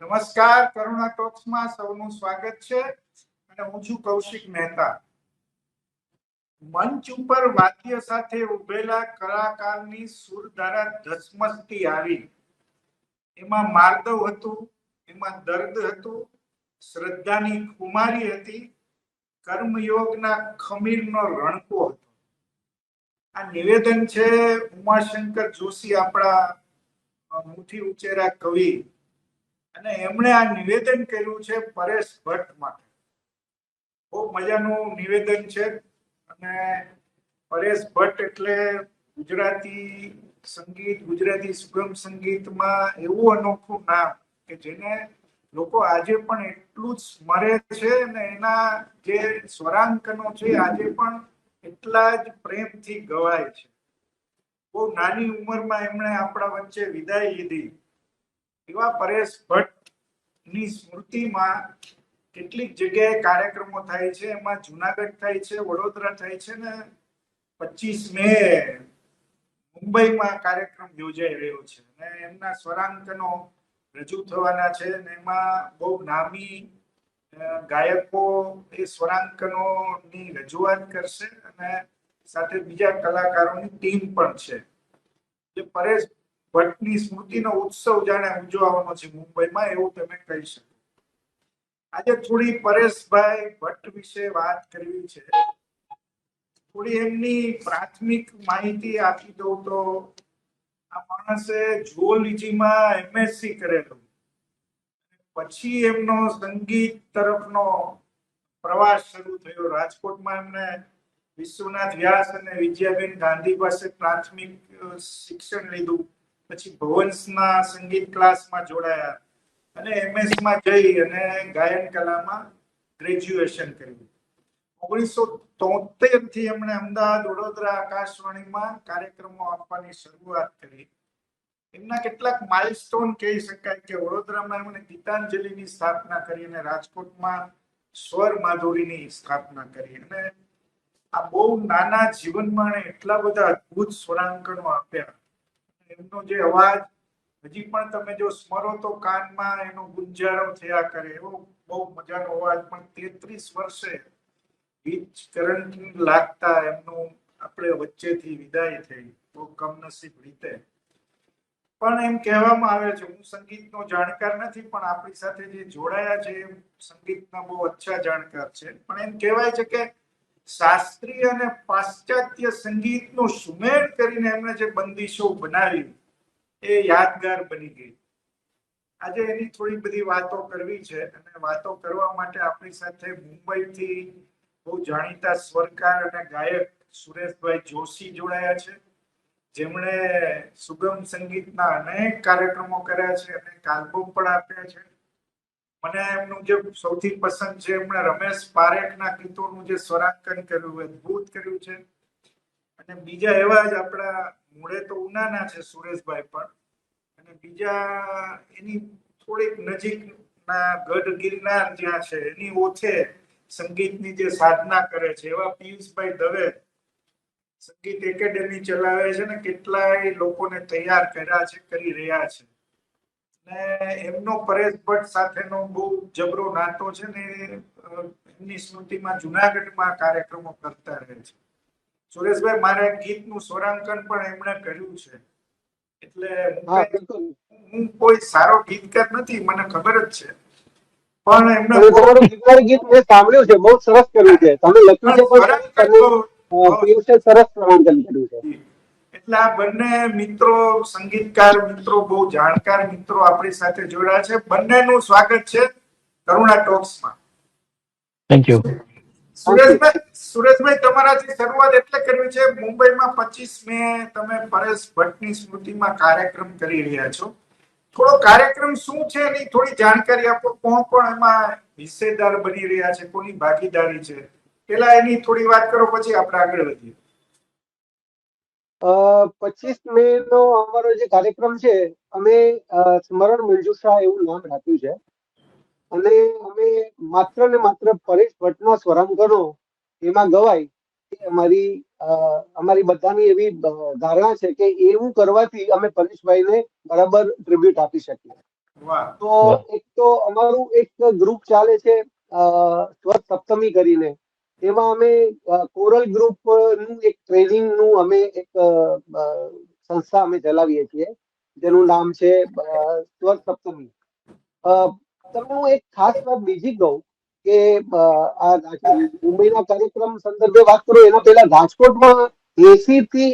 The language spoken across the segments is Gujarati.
નમસ્કાર, કરુણા ટોક્સમાં સૌનું સ્વાગત છે અને હું છું કૌશિક મહેતા. મંચ ઉપર વાદ્ય સાથે ઉભેલા કલાકારની સુરધારા ધસમસતી આવી. એમાં માર્દવ હતું, એમાં દર્દ હતું, શ્રદ્ધાની ખુમારી હતી, કર્મયોગના ખમીરનો રણકો હતો. આ નિવેદન છે ઉમાશંકર જોશી આપણા મુઠી ઉચેરા કવિ. અને એમણે આ નિવેદન કર્યું છે પરેશ ભટ્ટ માટે. બહુ મજાનું નિવેદન છે અને પરેશ ભટ્ટ એટલે ગુજરાતી સંગીત, ગુજરાતી સુગમ સંગીતમાં એવું અનોખું નામ કે જેને લોકો આજે પણ એટલું જ સ્મરે છે અને એના જે સ્વરાંકનો છે આજે પણ એટલા જ પ્રેમથી ગવાય છે. બહુ નાની ઉંમરમાં એમણે આપણા વચ્ચે વિદાય લીધી. એવા પરેશ ભટ્ટની સ્મૃતિમાં કેટલીક જગ્યાએ કાર્યક્રમો થાય છે, એમાં જુનાગઢ થાય છે, વડોદરા થાય છે ને પચીસ મે મુંબઈમાં કાર્યક્રમ યોજાઈ રહ્યો છે. અને એમના સ્વરાંકનો રજૂ થવાના છે અને એમાં બહુ નામી ગાયકો એ સ્વરાંકનોની રજૂઆત કરશે અને સાથે બીજા કલાકારોની ટીમ પણ છે. જે પરેશ ભટ્ટની સ્મૃતિનો ઉત્સવ જાણે ઉજવવાનો છે. મુંબઈમાં એવું તમે કહી શકો. આજે થોડી પરેશભાઈ ભટ્ટ વિશે વાત કરવી છે. થોડી એમની પ્રાથમિક માહિતી આપી દઉં તો આ માણસે જુઓલોજીમાં એમએસસી કરેલું. પછી એમનો સંગીત તરફનો પ્રવાસ શરૂ થયો. રાજકોટમાં એમને વિશ્વનાથ વ્યાસ અને વિજયાબેન ગાંધી પાસે પ્રાથમિક શિક્ષણ લીધું. પછી ભુવન્સના સંગીત ક્લાસમાં જોડાયા અને એમએસમાં જઈ અને ગાયન કલામાં ગ્રેજ્યુએશન કર્યું. ઓગણીસો તોતેરથી એમણે અમદાવાદ, વડોદરા, આકાશવાણીમાં કાર્યક્રમો આપવાની શરૂઆત કરી. એમના કેટલાક માઇલસ્ટોન કહી શકાય કે વડોદરામાં એમણે ગીતાંજલિની સ્થાપના કરી અને રાજકોટમાં સ્વર માધુરીની સ્થાપના કરી. અને આ બહુ નાના જીવનમાં એટલા બધા અદ્ભુત સ્વરાંકનો આપ્યા. એમનો જે અવાજ, હજી પણ તમે જો સ્મરો તો કાનમાં એનો ગુંજારો થયા કરે, એવો બહુ મજાનો અવાજ, પણ તેત્રીસ વર્ષે વીજ કરંટ લાગતા એમનું આપણે વચ્ચેથી વિદાય થઈ, બહુ કમનસીબ રીતે. પણ એમ કહેવામાં આવે છે, હું સંગીતનો જાણકાર નથી, પણ આપણી સાથે જે જોડાયા છે સંગીતના બહુ અચ્છા જાણકાર છે. પણ એમ કહેવાય છે કે શાસ્ત્રીય અને પાશ્ચાત્ય સંગીતનો સુમેળ કરીને એમણે જે બંદીશો બનાવી, એ યાદગાર બની ગઈ. આજે એની થોડી બધી વાતો કરવી છે અને વાતો કરવા માટે આપણી સાથે મુંબઈથી બહુ જાણીતા સ્વરકાર અને ગાયક સુરેશભાઈ જોશી જોડાયા છે. જેમણે સુગમ સંગીતના અનેક કાર્યક્રમો કર્યા છે અને આલ્બમ પણ આપ્યા છે. મને એમનું જે સૌથી પસંદ છે, એમણે રમેશ પારેખના ગીતોનું જે સ્વરાંકન કર્યું અદભુત કર્યું છે. અને બીજા એવા જ આપણા મૂળે તો ઉનાના છે સુરેશભાઈ પણ. અને બીજા એની થોડીક નજીકના ગઢ ગિરનાર જ્યાં છે, એની ઓછે સંગીતની જે સાધના કરે છે, એવા પિયુષભાઈ દવે સંગીત એકેડેમી ચલાવે છે ને કેટલાય લોકોને તૈયાર કર્યા છે, કરી રહ્યા છે. ને એમનો પરેશ ભટ્ટ સાથેનો બહુ જબરો નાતો છે ને એમની સ્મૃતિમાં જુનાગઢમાં કાર્યક્રમો કરતા રહે છે. સુરેશભાઈ મારે ગીતનું સ્વરાંકન પણ એમણે કર્યું છે. એટલે હું કઈ- સારો ગીતકાર નથી મને ખબર જ છે. પણ એમને તમારું ગીત મેં સાંભળ્યું છે બહુ સરસ કર્યું છે. તમે લખ્યું છે પણ સરસ કર્યું છે. એટલે આ બંને મિત્રો સંગીતકાર મિત્રો બહુ જાણકાર મિત્રો આપણી સાથે જોડાયા છે. બંનેનું સ્વાગત છે કરુણા ટોક્સમાં. થેન્ક યુ સુરેશભાઈ સુરેશભાઈ તમારાથી શરૂઆત એટલે કરવી છે મુંબઈમાં પચીસ મે તમે પરેશ ભટ્ટની સ્મૃતિમાં કાર્યક્રમ કરી રહ્યા છો. થોડો કાર્યક્રમ શું છે એની થોડી જાણકારી આપો. કોણ કોણ એમાં હિસ્સેદાર બની રહ્યા છે કોની ભાગીદારી છે? પેલા એની થોડી વાત કરો પછી આપણે આગળ વધીએ. પચીસ મે નો અમારો જે કાર્યક્રમ છે અમે સ્મરણ મંજુ શાહ એવું નામ રાખ્યું છે. અને અમે માત્ર ને માત્ર પરેશ ભટ્ટના સ્વરાંકનો એમાં ગવાય એ અમારી અમારી બધાની એવી ધારણા છે કે એવું કરવાથી અમે પરેશભાઈને બરાબર ટ્રિબ્યુટ આપી શકીએ. તો એક તો અમારું એક ગ્રુપ ચાલે છે સ્વર સપ્તમી કરીને. એમાં અમે કોરલ ગ્રુપનું એક ટ્રેનિંગનું અમે એક સંસ્થા અમે ચલાવીએ છીએ, જેનું નામ છે સ્વર સપ્તમી. તમને હું એક ખાસ વાત બીજી કહું કે આ મુંબઈના કાર્યક્રમ સંદર્ભે વાત કરું, એના પહેલા રાજકોટમાં એસી થી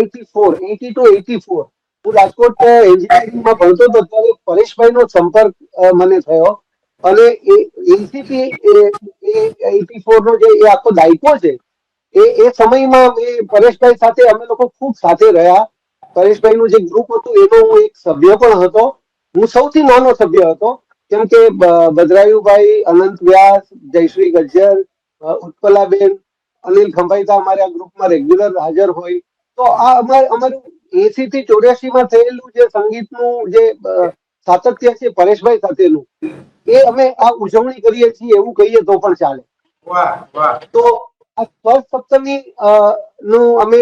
AT four AT two AT four, હું રાજકોટ એન્જિનિયરિંગમાં ભણતો હતો, ત્યારે પરેશભાઈનો સંપર્ક મને થયો. અને એ એસીપી એટી ફોર નો જે એ આખો દાયકો છે, એ એ સમયમાં મેં પરેશભાઈ સાથે અમે લોકો ખૂબ સાથે રહ્યા. પરેશભાઈનું જે ગ્રુપ હતું, એનો હું એક સભ્ય પણ હતો. હું સૌથી નાનો સભ્ય હતો, કેમ કે બ- ભદ્રાયુભાઈ, અનંત વ્યાસ, જયશ્રી ગજ્જર ઉત્પલાબેન, અનિલ ખંભાઈતા અમારે આ ગ્રુપમાં રેગ્યુલર હાજર હોય. તો આ અમારે, અમારું એસી થી ચોર્યાસી માં થયેલું જે સંગીતનું જે સાતત્ય છે પરેશભાઈ સાથેનું એ અમે આ ઉજવણી કરીએ છીએ એવું કહીએ તો પણ ચાલે. તો આ સ્પર્શ સપ્તમી નું અમે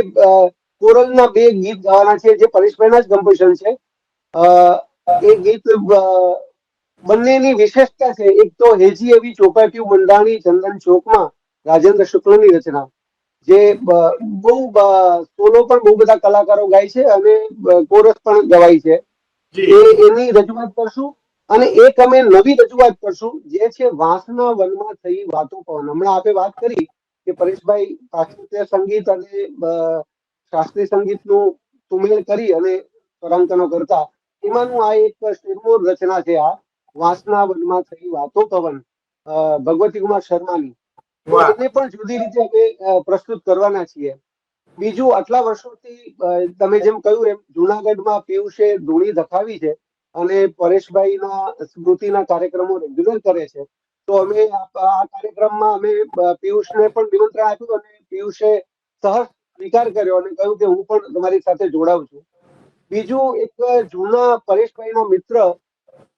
કોરલના બે ગીત ગાવાના છે જે પરેશભાઈના જ કમ્પોઝિશન છે. એ ગીત બંનેની વિશેષતા છે. એક તો હેજી એવી ચોપાટીયું બંધાણી ચંદન ચોકમાં રાજેન્દ્ર શુક્લની રચના જે બહુ સોલો પણ બહુ બધા કલાકારો ગાય છે અને કોરસ પણ ગવાય છે. એ એની રજૂઆત કરશું. અને એક અમે નવી રજૂઆત કરશું જે છે વાંસના વનમાં થઈ વાતો પવન હમણાં આપે વાત કરી કે પરેશભાઈ પાશ્ચાત્ય સંગીત અને શાસ્ત્રીય સંગીતનું સુમેળ કરી અને સ્વરાંકનો કરતા. એમાંનું આ એક શિરમોર રચના છે આ વાંસના વનમાં થઈ વાતો પવન ભગવતી કુમાર શર્માની. એને પણ જુદી રીતે અમે પ્રસ્તુત કરવાના છીએ. બીજું આટલા વર્ષોથી તમે જેમ કહ્યું એમ જુનાગઢમાં પિયુષે ધૂણી ધખાવી છે અને પરેશભાઈના સ્મૃતિના કાર્યક્રમો રેગ્યુલર કરે છે. તો અમે આ કાર્યક્રમમાં અમે પિયુષને પણ નિમંત્રણ આપ્યું અને પિયુષે સહજ સ્વીકાર કર્યો અને કહ્યું કે હું પણ તમારી સાથે જોડાઉં છું. બીજું એક જૂના પરેશભાઈના મિત્ર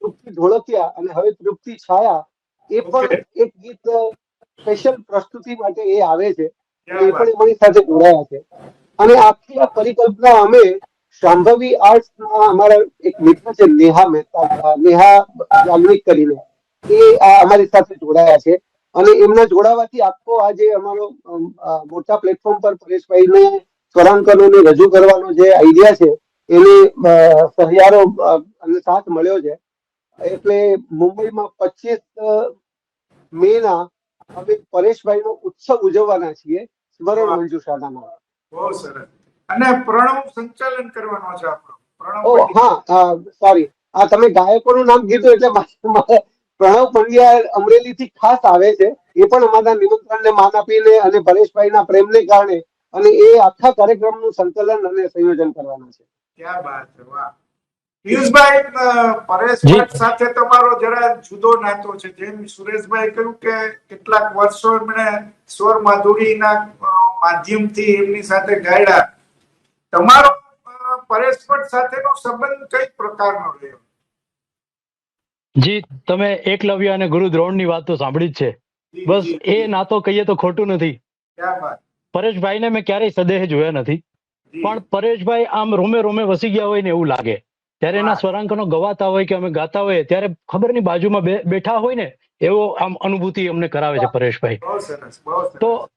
તૃપ્તિ ઢોળકિયા અને હવે તૃપ્તિ છાયા એ પણ એક ગીત સ્પેશિયલ પ્રસ્તુતિ માટે એ આવે છે. એ પણ અમારી સાથે જોડાયા છે. અને આખી આ પરિકલ્પના અમે શાંભવી આર્ટ્સ અમારા એક મિત્ર છે, નેહા મહેતા, નેહા યાજ્ઞિક કરીને. એ અમારી સાથે જોડાયા છે અને એમના જોડાવાથી આખો આજે અમારો મોટા પ્લેટફોર્મ પર પરેશભાઈને સ્વરાંકનોને રજૂ કરવાનો જે આઈડિયા છે, એને સહિયારો અને સાથ મળ્યો છે. એટલે મુંબઈમાં પચીસ મે ના અમે પરેશભાઈનો ઉત્સવ ઉજવવાના છીએ, સ્મરણ મંજુષાના નામે. બહુ સરસ. અને પ્રણવ સંચાલન કરવાનો છે આપણો. પ્રણવ હા સોરી આ તમે ગાયકોનું નામ કીધું એટલે પ્રણવ પંડ્યા અમરેલીથી ખાસ આવે છે. એ પણ અમારા નિમંત્રણને માન આપીને અને પરેશભાઈના પ્રેમને કારણે અને એ આખા કાર્યક્રમનું સંકલન અને સંયોજન કરવાના છે. ક્યાં વાત છે વાહ. પિયુષભાઈ અ, પરેશ જી. ભટ્ટ સાથે તમારો જરા જુદો નાતો છે. જેમ સુરેશભાઈ કહ્યું કે કેટલાક વર્ષો એમણે સ્વર માધુરીના માધ્યમ માધ્યમથી એમની સાથે ગાયડા. તમારો પરેશ ભટ્ટ સાથેનો સંબંધ કઈ પ્રકારનો રહ્યો? જી તમે એકલવ્ય અને ગુરુ દ્રોણની વાત તો સાંભળી જ છે. બસ એ. નાતો કહીએ તો ખોટું નથી. પરેશભાઈ ને મેં ક્યારેય સદેહ જોયા નથી. પણ પરેશભાઈ આમ રોમે રોમે વસી ગયા હોય ને એવું લાગે. ત્યારે એના સ્વરાંક સ્વરાંકનો ગવાતા હોય કે અમે ગાતા હોય ત્યારે ખબરની બાજુમાં બે- બેઠા હોય ને એવો આમ અનુભૂતિ અમને કરાવે છે પરેશભાઈ. તો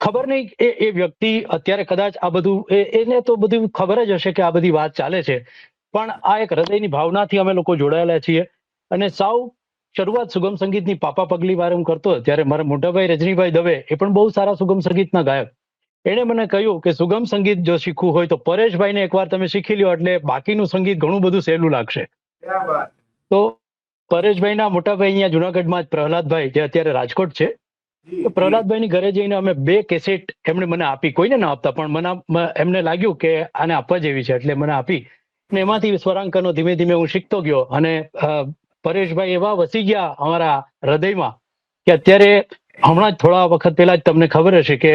ખબર નહીં એ એ વ્યક્તિ અત્યારે કદાચ આ બધું એ- એને તો બધું ખબર જ હશે કે આ બધી વાત ચાલે છે. પણ આ એક હૃદયની ભાવનાથી અમે લોકો જોડાયેલા છીએ. અને સાવ શરૂઆત સુગમ સંગીતની પાપા પગલી વાર હું કરતો ત્યારે મારા મોટાભાઈ રજનીભાઈ દવે એ પણ બહુ સારા સુગમ સંગીતના ગાયક. એણે મને કહ્યું કે સુગમ સંગીત જો શીખવું હોય તો પરેશભાઈને એકવાર તમે શીખી લ્યો એટલે બાકીનું સંગીત ઘણું બધું સહેલું લાગશે. તો પરેશભાઈના મોટાભાઈ અહીંયા જુનાગઢમાં જ પ્રહલાદભાઈ જે અત્યારે રાજકોટ છે. પ્રહલાદભાઈની ઘરે જઈને અમે બે કેસેટ એમણે મને આપી કોઈને ના આપતા પણ મને એમને લાગ્યું કે આને આપવા જેવી છે એટલે મને આપી. ને એમાંથી સ્વરાંકનો ધીમે ધીમે હું શીખતો ગયો અને પરેશભાઈ એવા વસી ગયા અમારા હૃદયમાં કે અત્યારે હમણાં જ થોડા વખત પહેલા જ તમને ખબર હશે કે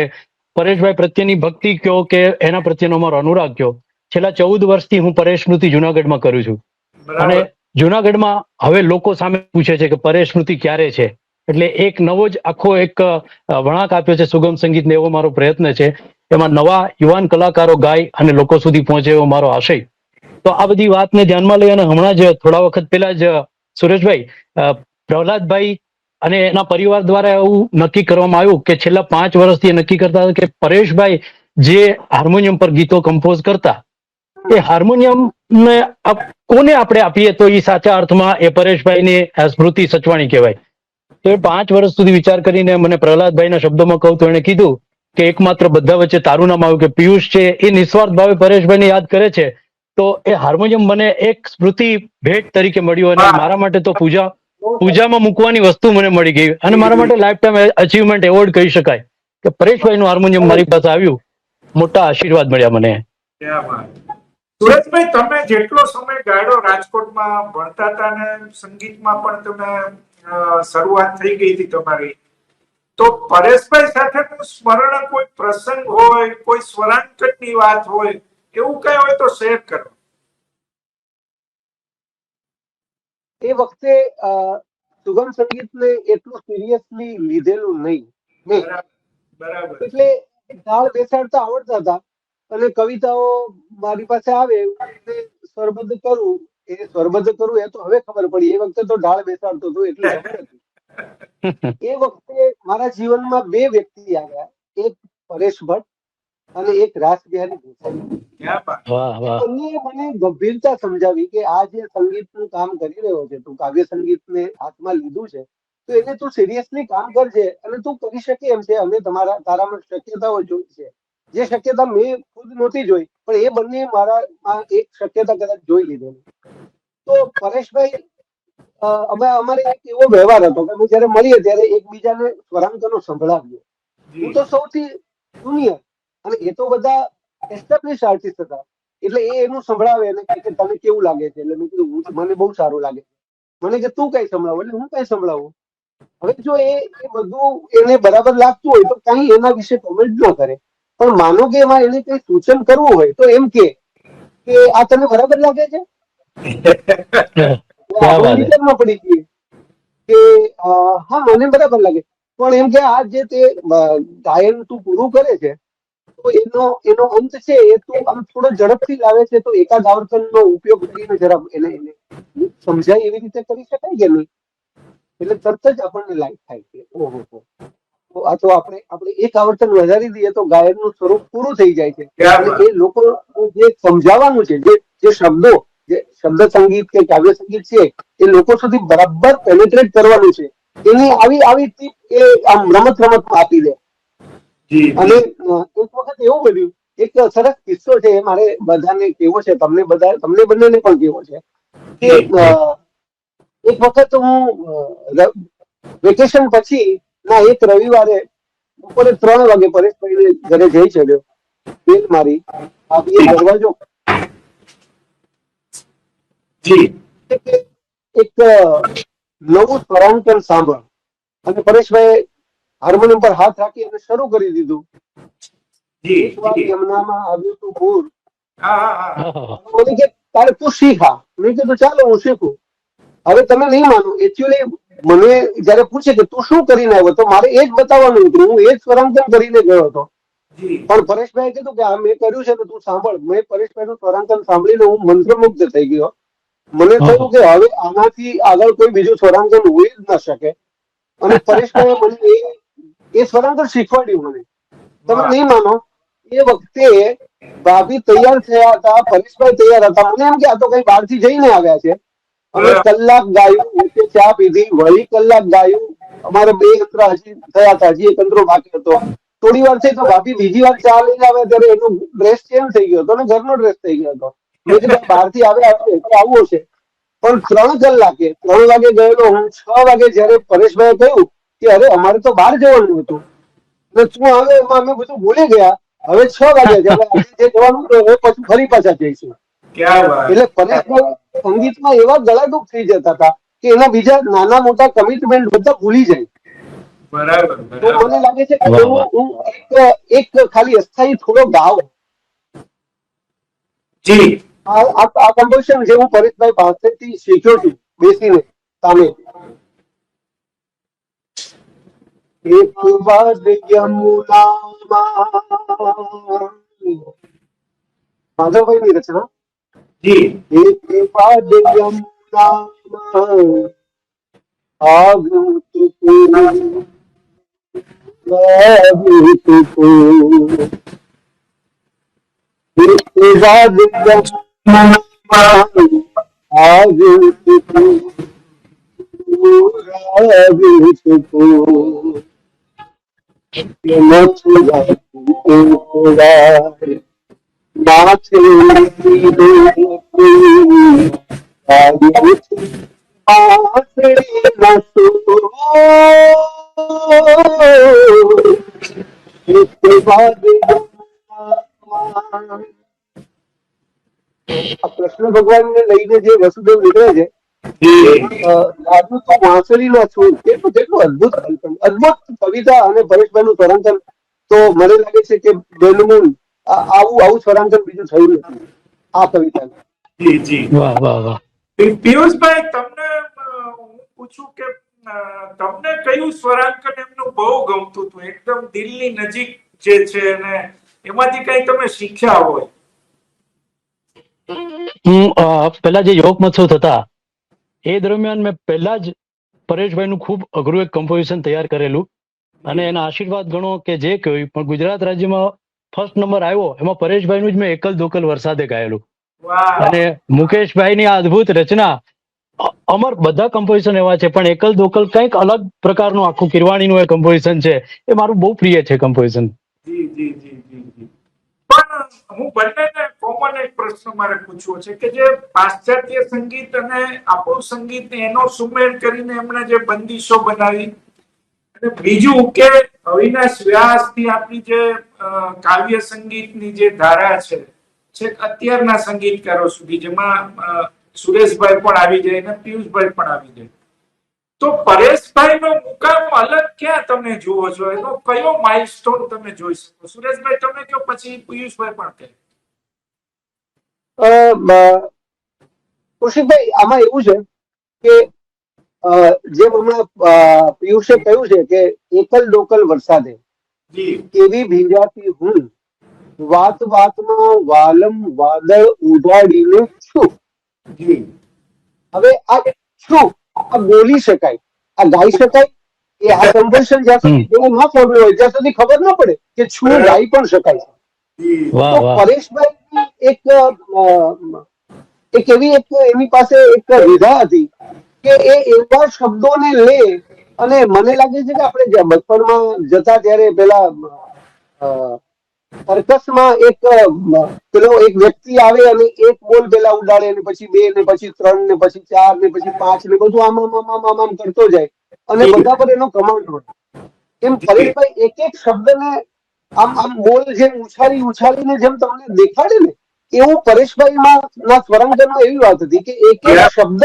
પરેશભાઈ પ્રત્યેની ભક્તિ કયો કે એના પ્રત્યેનો અમારો અનુરાગ કયો. છેલ્લા ચૌદ વર્ષથી હું પરેશ સ્મૃતિ જુનાગઢમાં કરું છું. અને જુનાગઢમાં હવે લોકો સામે પૂછે છે કે પરેશ સ્મૃતિ ક્યારે છે? એટલે એક નવો જ આખો એક વળાંક આપ્યો છે સુગમ સંગીતને એવો મારો પ્રયત્ન છે. એમાં નવા યુવાન કલાકારો ગાય અને લોકો સુધી પહોંચે એવો મારો આશય. તો આ બધી વાતને ધ્યાનમાં લઈ અને હમણાં જ થોડા વખત પહેલા જ સુરેશભાઈ પ્રહલાદભાઈ અને એના પરિવાર દ્વારા એવું નક્કી કરવામાં આવ્યું કે છેલ્લા પાંચ વર્ષથી નક્કી કરતા હતા કે પરેશભાઈ જે હાર્મોનિયમ પર ગીતો કમ્પોઝ કરતા, એ હાર્મોનિયમ ને કોને આપણે આપીએ? તો એ સાચા અર્થમાં એ પરેશભાઈની સ્મૃતિ સચવાણી કહેવાય. તો એ પાંચ વર્ષ સુધી વિચાર કરીને મને પ્રહલાદભાઈના શબ્દોમાં કહું તો એણે કીધું કે એકમાત્ર બધા વચ્ચે તારું નામ આવ્યું કે પિયુષ છે, એ નિસ્વાર્થ ભાવે પરેશભાઈને યાદ કરે છે. તો એ હાર્મોનિયમ મને એક સ્મૃતિ ભેટ તરીકે મળ્યું અને મારા માટે તો પૂજા, પૂજામાં મૂકવાની વસ્તુ મને મળી ગઈ અને મારા માટે લાઈફ ટાઈમ અચીવમેન્ટ એવોર્ડ કહી શકાય. કે પરેશભાઈનું હાર્મોનિયમ મારી પાસે આવ્યું. મોટા આશીર્વાદ મળ્યા મને. ક્યાં સુરેશભાઈ તમે જેટલો સમય ગાળો રાજકોટમાં ભણતા હતા ને સંગીતમાં પણ તમે શરૂઆત થઈ ગઈ હતી તમારી. તો પરેશભાઈ સાથેનું સ્મરણ કોઈ પ્રસંગ હોય કોઈ સ્વરાંકનની વાત હોય એવું કઈ હોય તો શેર કરો. એ વખતે સુગમ સુગમ સંગીતને એટલું સિરિયસલી લીધેલું નહીં. બરાબર એટલે તાળ બેસાડતા આવડતા હતા. અને કવિતાઓ મારી પાસે આવે સ્વરબદ્ધ કરું એ સ્વરબદ્ધ કરું એ તો હવે ખબર પડી. એ વખતે તો ઢાળ બેસાડતો હતો એટલે ખબર હતી. એ વખતે મારા જીવનમાં બે વ્યક્તિ આવ્યા. એક પરેશ ભટ્ટ અને એક રાસ બિહારી દેસાઈ. ક્યાં વાત. વાહ વાહ. બંને મને ગંભીરતા સમજાવી કે આ જે સંગીતનું કામ કરી રહ્યો છે તું કાવ્ય સંગીતને હાથમાં લીધું છે તો એને તું સિરિયસલી કામ કરજે અને તું કરી શકે એમ છે. અમે તમારા તારામાં શક્યતાઓ જોઈ છે. જે શક્યતા મેં ખુદ નહોતી જોઈ પણ એ બંને મારા એક શક્યતા કદાચ જોઈ લીધેલી. તો પરેશભાઈ અમે અમારે એક એવો વ્યવહાર હતો કે અમે જયારે મળીએ ત્યારે એકબીજાને સ્વરાંકનો સંભળાવ્યો હું તો સૌથી જુનિયર અને એ તો બધા એસ્ટાબ્લિશ આર્ટિસ્ટ હતા. એટલે એ એનું સંભળાવે અને કે તને કેવું લાગે છે? એટલે મેં કીધું મને બહુ સારું લાગે મને કે તું કઈ સંભળાવ? એટલે હું કઈ સંભળાવું. હવે જો એ એ બધું એને બરાબર લાગતું હોય તો કઈ એના વિશે કોમેન્ટ ન કરે. પણ માનો કે એમાં એને કઈ સૂચન કરવું હોય તો એમ કે આ તને બરાબર લાગે છે. વિચારમાં પડી ગઈ કે હા મને બરાબર લાગે પણ એમ કે આ જે તે ગાયન તું પૂરું કરે છે તો એનો એનો અંત છે એ તું આમ થોડો ઝડપથી લાવે છે તો એકાદ આવર્તનનો ઉપયોગ કરીને જરા એને એને સમજાય એવી રીતે કરી શકાય કે નહીં? એટલે તરત જ આપણને લાઈક થાય છે. ઓહો હો. તો આ તો આપણે આપણે એક આવર્તન વધારી દઈએ તો ગાયનનું સ્વરૂપ પૂરું થઈ જાય છે. એ લોકો જે સમજાવવાનું છે જે જે શબ્દો જે શબ્દ સંગીત કે કાવ્ય સંગીત છે એ લોકો સુધી બરાબર પેનેટ્રેટ કરવાનું છે. એની આવી આવી ટીપ એ આમ રમત રમત આપી દે. અને એક વખત એવું બન્યું એક સરસ કિસ્સો છે મારે બધાને કેવો છે તમને બધા તમને બંનેને પણ કેવો છે. કે એક વખત હું વેકેશન પછી ના એક રવિવારે બપોરે ત્રણ વાગે પરેશભાઈને ઘરે જઈ ચડ્યો બેલ મારી આપી દરવાજો એક નવું સ્વરાંકન સાંભળ. અને પરેશભાઈ હાર્મોનિયમ પર હાથ રાખી અને શરૂ કરી દીધું. યમુનામાં આવ્યું તું પૂર. મને કે તારે તું શીખા મેં કીધું ચાલો હું શીખું. હવે તમે નહીં માનો. એકચ્યુઅલી મને જયારે પૂછે કે તું શું કરીને આવ્યો તો મારે એ જ બતાવવાનું હતું. હું એ જ સ્વરાંકન કરીને ગયો હતો. પણ પરેશભાઈ કીધું કે આ મેં કર્યું છે ને તું સાંભળ. મેં પરેશભાઈ નું સ્વરાંકન સાંભળીને હું મંત્રમુગ્ધ થઈ ગયો. મને થયું કે હવે આનાથી આગળ કોઈ બીજું સ્વરાંકન હોઈ જ ન શકે. અને પરેશભાઈ મને એ સ્વરાંકન શીખવાડ્યું મને. તમે નહીં માનો એ વખતે ભાભી તૈયાર થયા હતા પરેશભાઈ તૈયાર હતા. મને એમ કે આ તો કઈ બહારથી જઈને આવ્યા છે. અમે કલાક ગાયું વચ્ચે ચા પીધી વળી કલાક ગાયું. અમારે બે અંતરા હજી થયા હતા હજી એક અંતરો બાકી હતો. થોડી વાર થઈ તો ભાભી બીજી વાર ચા લઈને આવ્યા ત્યારે એનો ડ્રેસ ચેન્જ થઈ ગયો હતો અને ઘરનો ડ્રેસ થઈ ગયો હતો. બહારથી આવે હશે તો આવું હશે પણ ત્રણ કલાકે ત્રણ વાગે ગયેલો હું છ વાગે જયારે પરેશભાઈ કહ્યું કે અરે અમારે તો બહાર જવાનું હતું. તું હવે એમાં અમે બધું ભૂલી ગયા. હવે છ વાગે છે જે જવાનું હવે પછી ફરી પાછા જઈશું. એટલે પરેશભાઈ સંગીતમાં એવા ગળાડૂબ થઈ જતા હતા કે એના બીજા નાના મોટા કમિટમેન્ટ બધા ભૂલી જાય. બરાબર તો મને લાગે છે કે. હું એક એક ખાલી અસ્થાયી થોડો ગાવ. જી. આ કમ્પોઝિશન જે હું પરેશભાઈ પાસેથી શીખ્યો છું બેસીને સામે. એક યમુનામાં. માધવભાઈની રચના? જી. એક બાદ યમુનામાં આવ્યું તું આવ્યું તું એક બાદ યમુનામાં આવ્યું તું આવ્યું તું મથુરા તું માથે કૃષ્ણ ભગવાન ને લઈને જે વસુદેવ નીકળે છે જી તો વાંસળી નો છું એ તો કેટલું અદભુત અદભુત કવિતા અને પરેશભાઈનું સ્વરાંકન તો મને લાગે છે કે બેનમૂન આવું આવું સ્વરાંકન બીજું થયું નથી આ કવિતા જી જી. વાહ વાહ વાહ. પિયુષભાઈ તમને હું પૂછું કે તમને કયું સ્વરાંકન એમનું બહુ ગમતું હતું? એકદમ દિલની નજીક જે છે અને એમાંથી કઈ તમે શીખ્યા હોય? હું પહેલા જે યોગ મહોત્સવ થતા એ દરમિયાન મેં પહેલા જ પરેશભાઈનું ખૂબ અઘરું એક કમ્પોઝિશન તૈયાર કરેલું. અને એના આશીર્વાદ ગણો કે જે કહ્યું પણ ગુજરાત રાજ્યમાં ફર્સ્ટ નંબર આવ્યો એમાં પરેશભાઈનું જ મેં એકલ દોકલ વરસાદે ગાયેલું. અને મુકેશભાઈની આ અદભુત રચના અમર બધા કમ્પોઝિશન એવા છે પણ એકલ દોકલ કંઈક અલગ પ્રકારનું આખું કિરવાણીનું એ કમ્પોઝિશન છે એ મારું બહુ પ્રિય છે કમ્પોઝિશન જી જી જી. પણ હું બંનેને કોમન એક પ્રશ્ન મારે પૂછવો છે કે જે પાશ્ચાત્ય સંગીત અને આપણું સંગીત એનો સુમેળ કરીને એમણે જે બંદીશો બનાવી અને બીજું કે અવિનાશ વ્યાસથી આપણી જે કાવ્ય સંગીતની જે ધારા છે છેક અત્યારના સંગીતકારો સુધી જેમાં સુરેશભાઈ પણ આવી જાય અને પિયુષભાઈ પણ આવી જાય. તો પરેશભાઈ નો મુકામ અલગ ક્યાં તમે જુઓ છો? એનો કયો માઇલસ્ટોન તમે જોઈ શકો? સુરેશભાઈ તમે કયો? પછી પિયુષભાઈ પણ કહે. કૌશિકભાઈ આમાં એવું છે કે જેમ હમણાં પિયુષે કહ્યું છે કે એકલ ડોકલ વરસાદે જી. કેવી ભીંજાતી હું વાત વાતમાં વાલમ વાદળ ઉડાડીને છું. હવે આ શું? આ બોલી શકાય. આ ગાઈ શકાય? એ આ કમ્પોઝિશન જ્યાં સુધી ના સાંભળ્યું હોય ત્યાં સુધી ખબર ના પડે કે છું ગાઈ પણ શકાય છે. તો પરેશભાઈ એક એક એવી એક એની પાસે એક વિધા હતી કે એ એવા શબ્દોને લે અને મને લાગે છે કે આપણે જ્યાં બચપણમાં જતા ત્યારે પેલા સર્કસમાં એક પેલો એક વ્યક્તિ આવે અને એક બોલ પેલા ઉડાડે અને પછી બે ને પછી ત્રણ ને પછી ચાર ને પછી પાંચ ને બધું આમ આમ આમ આમ આમ કરતો જાય. અને બધા પર એનો કમાન્ડ હોય. એમ પરેશભાઈ એક એક શબ્દને આમ આમ બોલ જેમ ઉછાળી ઉછાળીને જેમ તમને દેખાડે ને એવું પરેશભાઈમાં ના સ્વરંગન એવી વાત હતી કે એક એક શબ્દ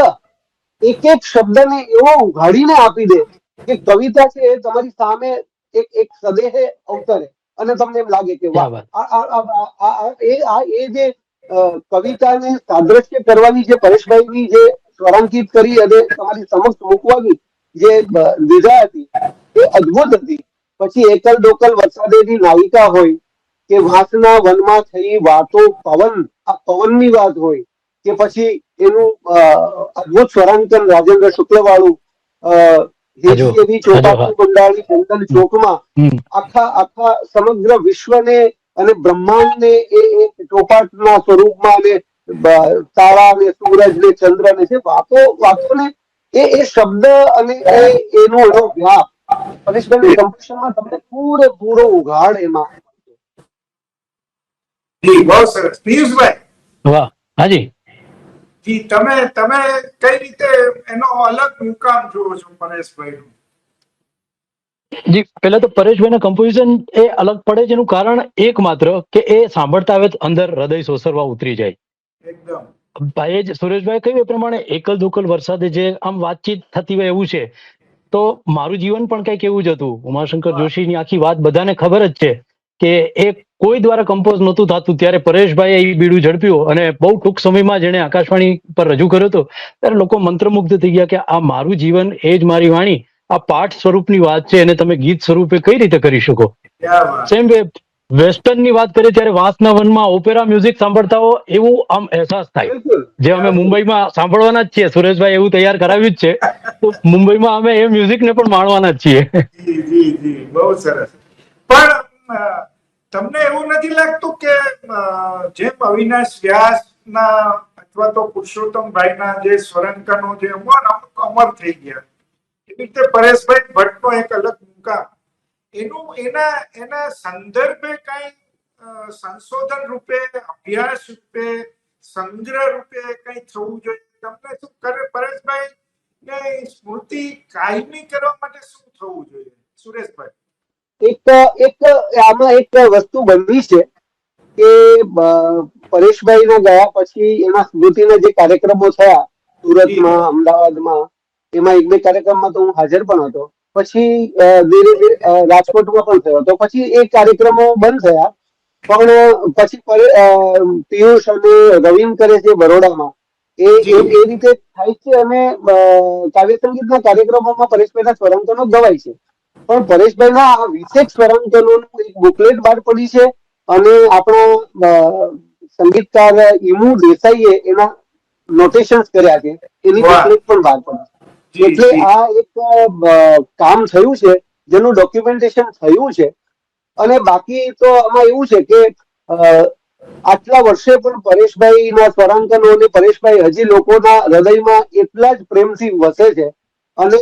એક એક શબ્દને એવો ઉઘાડીને આપી દે કે કવિતા છે એ તમારી સામે એક એક સદેહે અવતરે. અને તમને એમ લાગે કે વાહ એ જે કવિતાને સાદ્રશ્ય કરવાની જે પરેશભાઈની જે સ્વરાંકિત કરી અને તમારી સમક્ષ મૂકવાની જે લીધા હતી એ અદભુત હતી. પછી એકલ ડોકલ વરસાદેની નાયિકા હોય કે વાંસના વનમાં થઈ વાતો પવન આ પવનની વાત હોય કે પછી એનું અદભુત અદ્ભુત સ્વરાંકન રાજેન્દ્ર શુક્લ વાળું હજુ, ચોપાટી હા. બંધાણી ચોકમાં આખા આખા સમગ્ર વિશ્વને અને બ્રહ્માંડને એ એક ચોપાટના સ્વરૂપમાં અને તારા ને સૂરજ ને ચંદ્ર ને જે વાતો વાતોને એ એ શબ્દ અને એ એનો એનો વ્યાપ. પરેશભાઈ કમ્પિટિશનમાં તમને પૂરેપૂરો ઉઘાડ એમાં. બહુ સરસ. પિયુષભાઈ. વાહ હાજી. જી તમે તમે કઈ રીતે એનો અલગ મુકામ જુઓ છો પરેશભાઈ જી પહેલા તો પરેશભાઈના કમ્પોઝિશન એ અલગ પડે છે. એનું કારણ એક માત્ર કે એ સાંભળતા આવે અંદર હૃદય સોસરવા ઉતરી જાય. એકદમ. ભાઈએ જ સુરેશભાઈ કહ્યું એ પ્રમાણે એકલ દુકલ વરસાદે જે આમ વાતચીત થતી હોય એવું છે તો મારું જીવન પણ કંઈક એવું જ હતું. ઉમાશંકર જોશી જોશીની આખી વાત બધાને ખબર જ છે કે એ કોઈ દ્વારા કમ્પોઝ નહોતું થતું. ત્યારે પરેશભાઈએ એ બીડું ઝડપ્યું અને બહુ ટૂંક સમયમાં જેણે આકાશવાણી પર રજૂ કર્યો હતો. ત્યારે લોકો મંત્રમુગ્ધ થઈ ગયા કે આ મારું જીવન એ જ મારી વાણી આ પાઠ સ્વરૂપની વાત છે અને તમે ગીત સ્વરૂપે કઈ રીતે કરી શકો? સેમ વે વેસ્ટર્નની વાત કરીએ ત્યારે વાંસના વનમાં ઓપેરા મ્યુઝિક સાંભળતા હો એવું આમ અહેસાસ થાય. જે અમે મુંબઈમાં સાંભળવાના જ છીએ. સુરેશભાઈ એવું તૈયાર કરાવ્યું જ છે. તો મુંબઈમાં અમે એ મ્યુઝિકને પણ માણવાના જ છીએ. જી જી જી. બહુ સરસ. પણ તમને એવું નથી લાગતું કે જેમ અવિનાશ વ્યાસના અથવા તો પુરુષોત્તમભાઈના જે સ્વરંકનો જે અમર અમર થઈ ગયા, એવી રીતે પરેશભાઈ ભટ્ટનો એક અલગ મુકામ એનું, એના એના સંદર્ભે કઈ સંશોધન રૂપે, અભ્યાસ રૂપે, સંગ્રહ રૂપે કઈ થવું જોઈએ? તમને શું કરે પરેશભાઈ? સ્મૃતિ કાયમી કરવા માટે શું થવું જોઈએ? સુરેશભાઈ. એક એક આમાં એક વસ્તુ બનવી છે કે પરેશભાઈ નો ગયા પછી એના સ્મૃતિના જે કાર્યક્રમો થયા સુરતમાં અમદાવાદમાં એમાં એક બે કાર્યક્રમમાં તો હું હાજર પણ હતો. પછી ધીરે ધીરે રાજકોટમાં પણ થયો હતો. પછી એ કાર્યક્રમો બંધ થયા. પણ પછી પિયુષ અને રવિન કરે છે બરોડામાં એ એ એ રીતે થાય છે અને કાવ્ય સંગીતના કાર્યક્રમોમાં પરેશભાઈના સ્વરાંકનો ગવાય છે. પણ પરેશભાઈ ના વિશેષ સ્વરાંકનોનું એક બુકલેટ બહાર પડી છે અને આપણો સંગીતકાર ઈમુ દેસાઈએ એના નોટેશન્સ કર્યા છે. એની બુકલેટ પણ બહાર પડી એટલે આ એક કામ થયું છે જેનું ડોક્યુમેન્ટેશન થયું છે. અને બાકી તો આમાં એવું છે કે આટલા વર્ષે પણ પરેશભાઈના સ્વરાંકનો અને પરેશભાઈ હજી લોકોના હૃદયમાં એટલા જ પ્રેમથી વસે છે. અને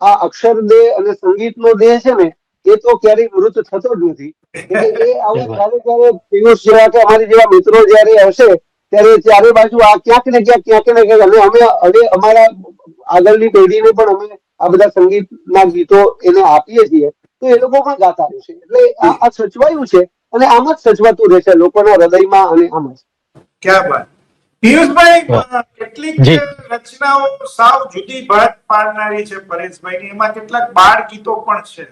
આ અક્ષર દેહ અને સંગીતનો દેહ છે ને એ તો ક્યારેય મૃત થતો જ નથી. એટલે એ આવું ક્યારે ક્યારે પિયુષ જેવા કે અમારી જેવા મિત્રો જયારે હશે ત્યારે ચારે બાજુ આ ક્યાંક ને ક્યાંક ક્યાંક ને ક્યાંક અમે અમે હવે અમારા આગળની પેઢીને પણ અમે આ બધા સંગીતના ગીતો એને આપીએ છીએ. તો એ લોકો પણ ગાતા રહેશે એટલે આ આ સચવાયું છે અને આમ જ સચવાતું રહેશે લોકોના હૃદયમાં અને આમ જ. ક્યાં બાત પિયુષભાઈ કેટલીક રચનાઓ સાવ જુદી ભાત પાડનારી છે પરેશભાઈની એમાં કેટલાક બાળ ગીતો પણ છે.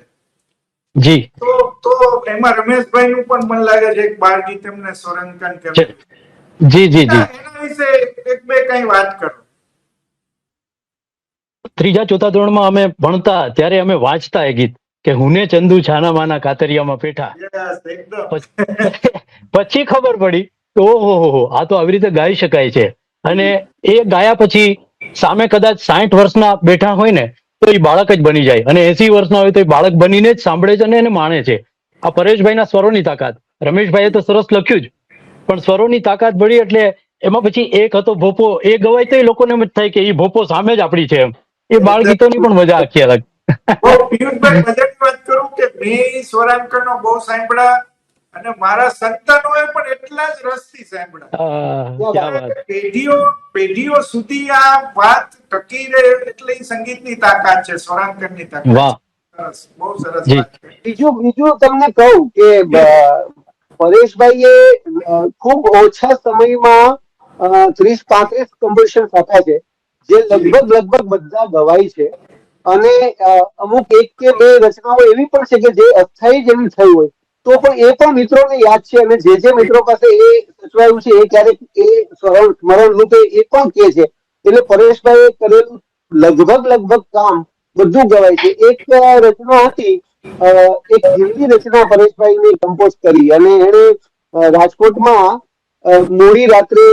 જી. તો તો એમાં રમેશભાઈ નું પણ મને લાગે છે એક બાળ ગીત એમને સ્વરંકન કરે જી જી જી. એના વિશે એક બે કઈ વાત કરો. ત્રીજા ચોથા ધોરણમાં અમે ભણતા ત્યારે અમે વાંચતા એ ગીત કે હુને ચંદુ છાના માના કાતરિયામાં પેઠા. પછી ખબર પડી ઓહો આ તો આવી રીતે ગાઈ શકાય છે. અને એ ગાયા પછી સામે કદાચ સાઠ વર્ષના બેઠા હોય ને, તો એ બાળક જ બની જાય. અને એસી વર્ષના હોય તો એ બાળક બનીને જ સાંભળે છે અને એને માણે છે. આ પરેશભાઈના સ્વરોની તાકાત. રમેશભાઈએ તો સરસ લખ્યું જ. પણ સ્વરોની તાકાત ભળી એટલે એમાં પછી એક હતો ભોપો. એ ગવાય તો એ લોકોને એમ જ થાય કે એ ભોપો સામે જ આપણી છે એમ. એ બાળ ગીતોની પણ મજા આખી અલગ. પિયુષભાઈ મજાની વાત કરું કે મેં સ્વરાંકનો બહુ સાંભળ્યા અને મારા સંતાનોએ પણ એટલા જ રસથી સાંભળ્યા. પેઢીઓ પેઢીઓ સુધી આ વાત ટકી રહે એટલે સંગીતની તાકાત છે સ્વરાંકનની તાકાત બહુ સરસ વાત. બીજું બીજું તમને કહું કે અ, પરેશભાઈએ અ, ખૂબ ઓછા સમયમાં ત્રીસ પાંત્રીસ કમ્પોઝિશન આપ્યા છે જે લગભગ લગભગ બધા ગવાય છે. અને અમુક એક કે બે રચનાઓ એવી પણ છે કે જે અસ્થાયી જેવી થઈ હોય. તો પણ એ પણ મિત્રોને યાદ છે અને જે જે મિત્રો પાસે એ સચવાયું છે, એ ક્યારેક એ સ્મરણ રૂપે એ પણ કે છે. એટલે પરેશભાઈએ કરેલું લગભગ લગભગ કામ બધું ગવાય છે. એક રચના હતી એક હિન્દી રચના પરેશભાઈને કમ્પોઝ કરી અને એણે રાજકોટમાં મોડી રાત્રે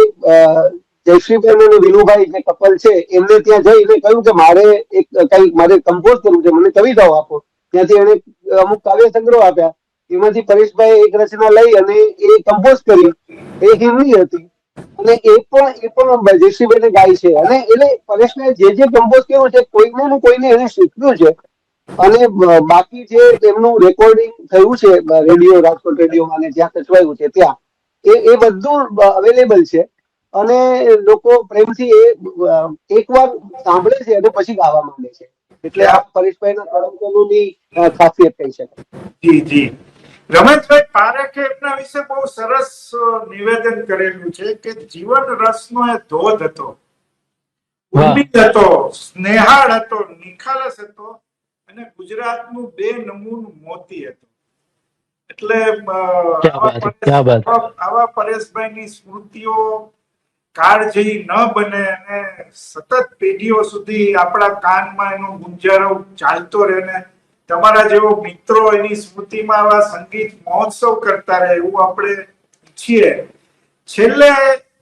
જયશ્રીબેન અને વિનુભાઈ જે કપલ છે, એમને ત્યાં જઈને કહ્યું કે મારે એક કઈ મારે કમ્પોઝ કરવું છે, મને કવિતાઓ આપો. ત્યાંથી એને અમુક કાવ્ય સંગ્રહ આપ્યા. એમાંથી પરેશભાઈ એક રચના લઈ અને એ કમ્પોઝ કરી એ હિન્દી હતી. અને એ પણ એ પણ જયશ્રીબેને ગાય છે. અને એટલે પરેશભાઈ જે જે કમ્પોઝ કર્યું છે, કોઈને કોઈને એને શીખ્યું છે. અને બાકી જે એમનું રેકોર્ડિંગ થયું છે રેડિયો, રાજકોટ રેડિયોમાં અને જ્યાં કચવાયું છે, ત્યાં. એ એ બધું અવેલેબલ છે. અને લોકો પ્રેમથી એ એકવાર સાંભળે છે અને પછી ગાવા માંગે છે. એટલે આ પરેશભાઈના તરંગોની ખાસિયત કહી શકાય. જી જી. રમેશભાઈ પારેખે એમના વિશે બહુ સરસ નિવેદન કરેલું છે કે જીવન રસનો એ ધોધ હતો. વાહ. ઉર્મિલ હતો સ્નેહાળ હતો નિખાલસ હતો અને ગુજરાતનું બે નમૂન મોતી હતો. એટલે આવા પરેશભાઈની સ્મૃતિઓ કાળજી ન બને અને સતત પેઢીઓ સુધી આપણા કાનમાં એનો ગુંજારો ચાલતો રહે ને તમારા જેવો મિત્રો એની સ્મૃતિમાં આવા સંગીત મહોત્સવ કરતા રહે એવું આપણે છીએ છેલ્લે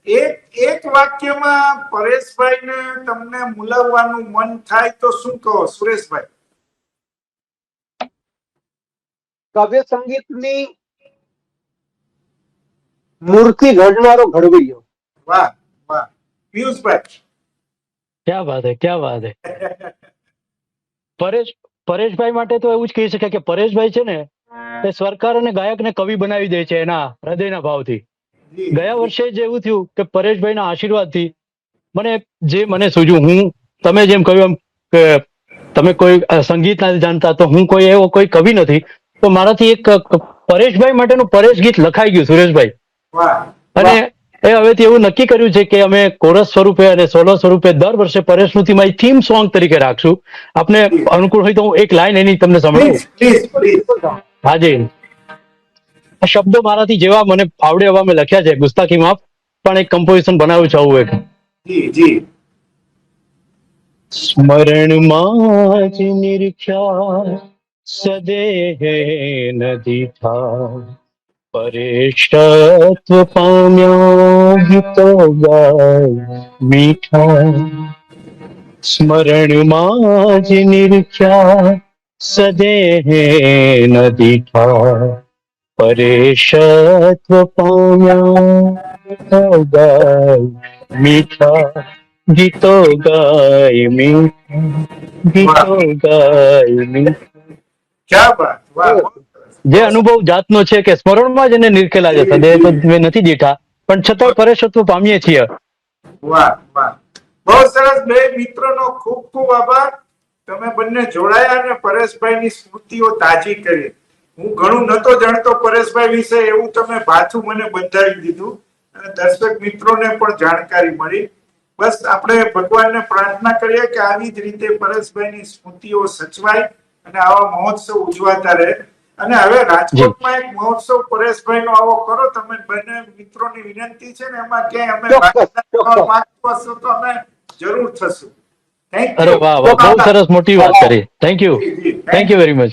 એક એક વાક્યમાં પરેશભાઈને તમને મુલાવવાનું મન થાય તો શું કહો સુરેશભાઈ? કાવ્ય સંગીતની મૂર્તિ ઘડનારો ઘડવૈયો. વાહ વાહ. પિયુષભાઈ. ક્યાં વાત હે ક્યાં વાત હે? પરેશ પરેશભાઈ માટે તો એવું જ કહી શકાય કે પરેશભાઈ છે ને એ સરકાર અને ગાયકને કવિ બનાવી દે છે એના હૃદયના ભાવથી. ગયા વર્ષે જ એવું થયું કે પરેશભાઈના આશીર્વાદથી મને જે મને સૂજ્યું હું તમે જેમ કહ્યું એમ કે તમે કોઈ સંગીત નથી જાણતા તો હું કોઈ એવો કોઈ કવિ નથી. તો મારાથી એક પરેશભાઈ માટેનું પરેશ ગીત લખાઈ ગયું સુરેશભાઈ. અને એ હવેથી એવું નક્કી કર્યું છે કે અમે કોરસ સ્વરૂપે અને સોલો સ્વરૂપે દર વર્ષે પરેશ સ્મૃતિમાં થીમ સોંગ તરીકે રાખશું. આપને અનુકૂળ હોય તો હું એક લાઈન એની તમને સંભળાવું હાજી આ શબ્દો મારાથી જેવા મને આવડે એવા મેં લખ્યા છે ગુસ્તાખી માફ પણ એક કમ્પોઝિશન બનાવ્યું છે આવું એક. સ્મરણમાં જ નિરખ્યા સદેહ નદી થા પરેશત્વ પામ્યા ગીતો ગાય મીઠા સ્મરણમાં જ નિરખ્યા સદેહ નદી થા પરેશત્વ પામ્યા ગીતો ગાય મીઠા ગીતો ગાય મીઠા ગીતો ગાય જે અનુભવ જાતનો છે કે સ્મરણમાં જ એને નિરખેલા છે સદે તો મેં નથી દીઠા, પણ છતાં પરેશત્વ પામીએ છીએ. બહુ સરસ. બે મિત્રોનો ખૂબ ખૂબ આભાર. તમે બંને જોડાયા અને પરેશભાઈની સ્મૃતિઓ તાજી કરી. હું ઘણું નતો જાણતો પરેશભાઈ વિશે, એવું તમે પાછું મને બંધાવી દીધું. અને દર્શક મિત્રોને પણ જાણકારી મળી. બસ આપણે ભગવાનને પ્રાર્થના કરીએ કે આવી જ રીતે પરેશભાઈની સ્મૃતિઓ સચવાય અને આવા મહોત્સવ ઉજવાતા રહે. અને હવે રાજકોટમાં એક મહોત્સવ પરેશભાઈ નો આવો કરો તમે બંને મિત્રોની વિનંતી છે ને એમાં ક્યાંય અમે હશો તો અમે જરૂર થશું. અરે વાહ વાહ બહુ સરસ મોટી વાત કરી. Thank you. Thank you very much